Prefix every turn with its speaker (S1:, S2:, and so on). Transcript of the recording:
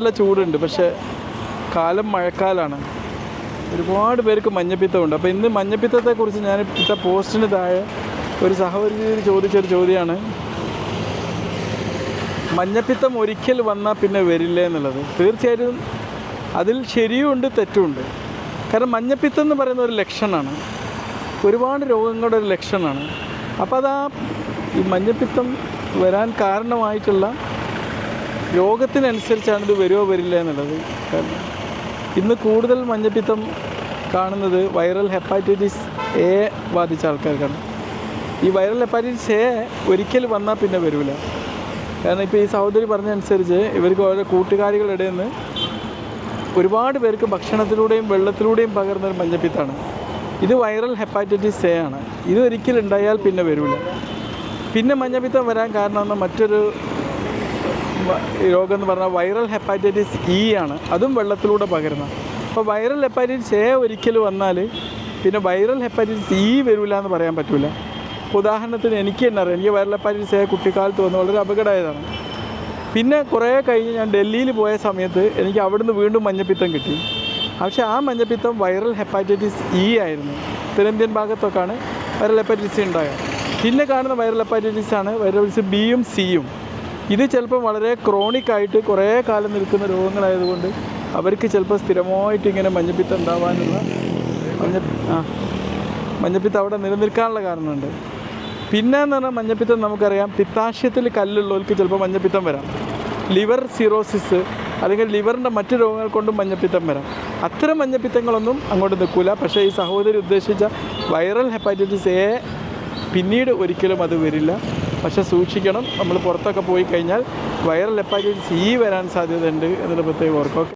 S1: നല്ല ചൂടുണ്ട് പക്ഷേ കാലം മഴക്കാലാണ്. ഒരുപാട് പേർക്ക് മഞ്ഞപ്പിത്തമുണ്ട്. അപ്പോൾ ഇന്ന് മഞ്ഞപ്പിത്തത്തെക്കുറിച്ച് ഞാൻ ഇട്ട പോസ്റ്റിന് താഴെ ഒരു സഹോദരി ചോദിച്ചൊരു ചോദ്യമാണ്. മഞ്ഞപ്പിത്തം ഒരിക്കൽ വന്നാൽ പിന്നെ വരില്ല എന്നുള്ളത്. തീർച്ചയായിട്ടും അതിൽ ശരിയുമുണ്ട് തെറ്റുമുണ്ട് കാരണം മഞ്ഞപ്പിത്തം എന്ന് പറയുന്ന ഒരു ലക്ഷണമാണ്. ഒരുപാട് രോഗങ്ങളുടെ ഒരു ലക്ഷണമാണ്. അപ്പോൾ അതാ ഈ മഞ്ഞപ്പിത്തം വരാൻ കാരണമായിട്ടുള്ള രോഗത്തിനനുസരിച്ചാണ് ഇത് വരുമോ വരില്ല എന്നുള്ളത്. കാരണം ഇന്ന് കൂടുതൽ മഞ്ഞപ്പിത്തം കാണുന്നത് വൈറൽ ഹെപ്പാറ്റൈറ്റിസ് എ ബാധിച്ച ആൾക്കാർക്കാണ്. ഈ വൈറൽ ഹെപ്പാറ്റൈറ്റിസ് എ ഒരിക്കൽ വന്നാൽ പിന്നെ വരില്ല കാരണം ഇപ്പോൾ ഈ സഹോദരി പറഞ്ഞനുസരിച്ച് ഇവർക്ക് ഓരോ കൂട്ടുകാരികളുടെ നിന്ന് ഒരുപാട് പേർക്ക് ഭക്ഷണത്തിലൂടെയും വെള്ളത്തിലൂടെയും പകർന്നൊരു മഞ്ഞപ്പിത്താണ്. ഇത് വൈറൽ ഹെപ്പാറ്റൈറ്റിസ് എ ആണ്. ഇത് ഒരിക്കലും പിന്നെ വരില്ല പിന്നെ മഞ്ഞപ്പിത്തം വരാൻ കാരണമെന്ന മറ്റൊരു രോഗം എന്ന് പറഞ്ഞാൽ വൈറൽ ഹെപ്പാറ്റൈറ്റിസ് ഇ ആണ്. അതും വെള്ളത്തിലൂടെ പകരുന്ന. അപ്പോൾ വൈറൽ ഹെപ്പാറ്റൈറ്റിസ് എ ഒരിക്കൽ വന്നാൽ പിന്നെ വൈറൽ ഹെപ്പാറ്റൈറ്റിസ് ഇ വരില്ല എന്ന് പറയാൻ പറ്റില്ല ഉദാഹരണത്തിന് എനിക്ക് തന്നെ അറിയാം. എനിക്ക് വൈറൽ ഹെപ്പാറ്റൈറ്റിസ് എ കുട്ടിക്കാലത്ത് വന്ന് വളരെ അപകടമായതാണ്. പിന്നെ കുറേ കഴിഞ്ഞ് ഞാൻ ഡൽഹിയിൽ പോയ സമയത്ത് എനിക്ക് അവിടുന്ന് വീണ്ടും മഞ്ഞപ്പിത്തം കിട്ടി. പക്ഷേ ആ മഞ്ഞപ്പിത്തം വൈറൽ ഹെപ്പാറ്റൈറ്റിസ് ഇ ആയിരുന്നു. ഉത്തരേന്ത്യൻ ഭാഗത്തൊക്കെയാണ് വൈറൽ ഹെപ്പാറ്റൈറ്റിസ് ഉണ്ടായത്. പിന്നെ കാണുന്ന വൈറൽ ഹെപ്പാറ്റൈറ്റിസ് ആണ് വൈറൽ ഹെപ്പാറ്റൈറ്റിസ് ബിയും സിയും ഇത് ചിലപ്പോൾ വളരെ ക്രോണിക് ആയിട്ട് കുറേ കാലം നിൽക്കുന്ന രോഗങ്ങളായതുകൊണ്ട് അവർക്ക് ചിലപ്പോൾ സ്ഥിരമായിട്ട് ഇങ്ങനെ മഞ്ഞപ്പിത്തം ഉണ്ടാവാനുള്ള മഞ്ഞ ആ മഞ്ഞപ്പിത്തം അവിടെ നിലനിൽക്കാനുള്ള കാരണമുണ്ട്. പിന്നെ എന്ന് പറഞ്ഞാൽ മഞ്ഞപ്പിത്തം നമുക്കറിയാം പിത്താശയത്തിൽ കല്ലുള്ളവർക്ക് ചിലപ്പോൾ മഞ്ഞപ്പിത്തം വരാം. ലിവർ സിറോസിസ് അല്ലെങ്കിൽ ലിവറിന്റെ മറ്റു രോഗങ്ങൾ കൊണ്ടും മഞ്ഞപ്പിത്തം വരാം. അത്തരം മഞ്ഞപ്പിത്തങ്ങളൊന്നും അങ്ങോട്ട് നിൽക്കില്ല പക്ഷേ ഈ സഹോദരി ഉദ്ദേശിച്ച വൈറൽ ഹെപ്പാറ്റൈറ്റിസ് എ പിന്നീട് ഒരിക്കലും അത് വരില്ല. പക്ഷേ സൂക്ഷിക്കണം. നമ്മൾ പുറത്തൊക്കെ പോയി കഴിഞ്ഞാൽ വൈറൽ ഹെപ്പാറ്റൈറ്റിസ് ഇ വരാൻ സാധ്യതയുണ്ട് എന്നുള്ള പ്രത്യേകം ഓർക്കുക